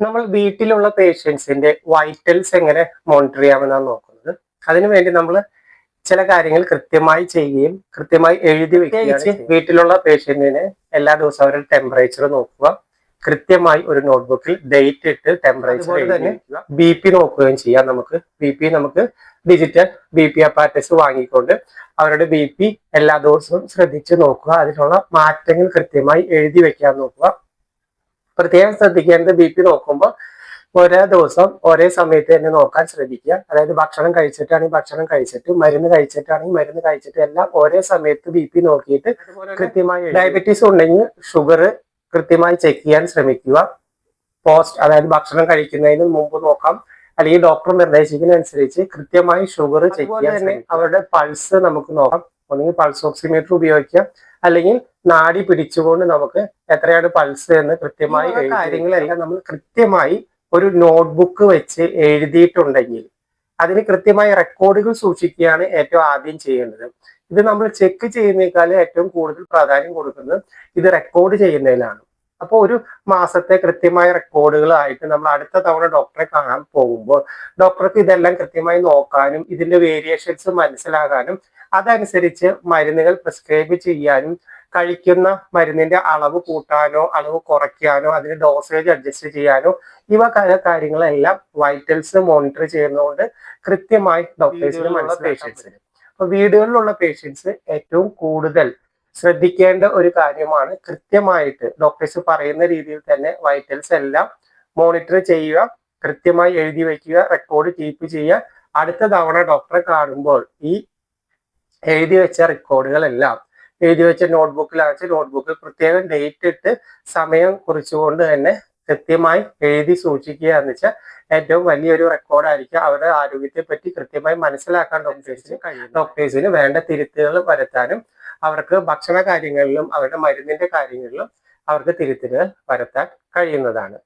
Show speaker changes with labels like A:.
A: നമ്മൾ വീട്ടിലുള്ള പേഷ്യൻസിന്റെ വൈറ്റൽസ് എങ്ങനെ മോണിറ്റർ ചെയ്യാമെന്നാണ് നോക്കുന്നത്. അതിനുവേണ്ടി നമ്മൾ ചില കാര്യങ്ങൾ കൃത്യമായി ചെയ്യുകയും കൃത്യമായി എഴുതി വെക്കുകയും വീട്ടിലുള്ള പേഷ്യന്റിനെ എല്ലാ ദിവസവും അവരുടെ ടെമ്പറേച്ചർ നോക്കുക. കൃത്യമായി ഒരു നോട്ട്ബുക്കിൽ ഡേറ്റ് ഇട്ട് ടെമ്പറേച്ചർ തന്നെ ബി പി നോക്കുകയും ചെയ്യാം നമുക്ക്. ബി പി നമുക്ക് ഡിജിറ്റൽ ബി പി അപ്പാറ്റസ് വാങ്ങിക്കൊണ്ട് അവരുടെ ബി പി എല്ലാ ദിവസവും ശ്രദ്ധിച്ച് നോക്കുക. അതിനുള്ള മാറ്റങ്ങൾ കൃത്യമായി എഴുതി വെക്കാൻ നോക്കുക. പ്രത്യേകം ശ്രദ്ധിക്കേണ്ടത് ബി പി നോക്കുമ്പോൾ ഒരേ ദിവസം ഒരേ സമയത്ത് തന്നെ നോക്കാൻ ശ്രദ്ധിക്കുക. അതായത് ഭക്ഷണം കഴിച്ചിട്ടാണെങ്കിൽ ഭക്ഷണം കഴിച്ചിട്ട് മരുന്ന് കഴിച്ചിട്ടാണെങ്കിൽ മരുന്ന് കഴിച്ചിട്ട് എല്ലാം ഒരേ സമയത്ത് ബി പി നോക്കിയിട്ട് കൃത്യമായി ഡയബറ്റീസ് ഉണ്ടെങ്കിൽ ഷുഗർ കൃത്യമായി ചെക്ക് ചെയ്യാൻ ശ്രമിക്കുക. പോസ്റ്റ് അതായത് ഭക്ഷണം കഴിക്കുന്നതിന് മുമ്പ് നോക്കാം. അല്ലെങ്കിൽ ഡോക്ടർ നിർദ്ദേശിക്കുന്ന അനുസരിച്ച് കൃത്യമായി ഷുഗർ ചെക്ക് ചെയ്യാൻ തന്നെ അവരുടെ പൾസ് നമുക്ക് നോക്കാം. ഒന്നുകിൽ പൾസ് ഓക്സിമീറ്റർ ഉപയോഗിക്കാം. അല്ലെങ്കിൽ നാടി പിടിച്ചുകൊണ്ട് നമുക്ക് എത്രയാണ് പൾസ് എന്ന് കൃത്യമായി കാര്യങ്ങളെല്ലാം നമ്മൾ കൃത്യമായി ഒരു നോട്ട്ബുക്ക് വെച്ച് എഴുതിയിട്ടുണ്ടെങ്കിൽ അതിന് കൃത്യമായി റെക്കോർഡുകൾ സൂക്ഷിക്കുകയാണ് ഏറ്റവും ആദ്യം ചെയ്യേണ്ടത്. ഇത് നമ്മൾ ചെക്ക് ചെയ്യുന്നേക്കാൾ ഏറ്റവും കൂടുതൽ പ്രാധാന്യം കൊടുക്കുന്നത് ഇത് റെക്കോർഡ് ചെയ്യുന്നതിലാണ്. അപ്പോൾ ഒരു മാസത്തെ കൃത്യമായ റെക്കോർഡുകളായിട്ട് നമ്മൾ അടുത്ത തവണ ഡോക്ടറെ കാണാൻ പോകുമ്പോൾ ഡോക്ടർക്ക് ഇതെല്ലാം കൃത്യമായി നോക്കാനും ഇതിന്റെ വേരിയേഷൻസ് മനസ്സിലാകാനും അതനുസരിച്ച് മരുന്നുകൾ പ്രിസ്ക്രൈബ് ചെയ്യാനും കഴിക്കുന്ന മരുന്നിന്റെ അളവ് കൂട്ടാനോ അളവ് കുറയ്ക്കാനോ അതിന് ഡോസേജ് അഡ്ജസ്റ്റ് ചെയ്യാനോ ഇവ കാര്യങ്ങളെല്ലാം വൈറ്റൽസ് മോണിറ്റർ ചെയ്യുന്നതുകൊണ്ട് കൃത്യമായി ഡോക്ടേഴ്സിന് മനസ്സിലാക്കിയിട്ടുണ്ട് അപ്പൊ വീടുകളിലുള്ള പേഷ്യൻസ് ഏറ്റവും കൂടുതൽ ശ്രദ്ധിക്കേണ്ട ഒരു കാര്യമാണ്. കൃത്യമായിട്ട് ഡോക്ടേഴ്സ് പറയുന്ന രീതിയിൽ തന്നെ വൈറ്റൽസ് എല്ലാം മോണിറ്റർ ചെയ്യുക കൃത്യമായി എഴുതി വയ്ക്കുക റെക്കോർഡ് കീപ്പ് ചെയ്യുക. അടുത്ത തവണ ഡോക്ടറെ കാണുമ്പോൾ ഈ എഴുതി വെച്ച റെക്കോർഡുകളെല്ലാം എഴുതി വെച്ച നോട്ട്ബുക്കിലാണെന്ന് നോട്ട്ബുക്കിൽ പ്രത്യേകം ഡേറ്റ് ഇട്ട് സമയം കുറിച്ചുകൊണ്ട് തന്നെ കൃത്യമായി എഴുതി സൂക്ഷിക്കുക എന്ന് വെച്ചാൽ ഏറ്റവും വലിയൊരു റെക്കോർഡായിരിക്കും അവരുടെ ആരോഗ്യത്തെ പറ്റി കൃത്യമായി മനസ്സിലാക്കാൻ ഡോക്ടേഴ്സിന് കഴിയും ഡോക്ടേഴ്സിന് വേണ്ട തിരുത്തുകൾ വരുത്താനും അവർക്ക് ഭക്ഷണ കാര്യങ്ങളിലും അവരുടെ മരുന്നിന്റെ കാര്യങ്ങളിലും അവർക്ക് തിരുത്തലുകൾ വരുത്താൻ കഴിയുന്നതാണ്.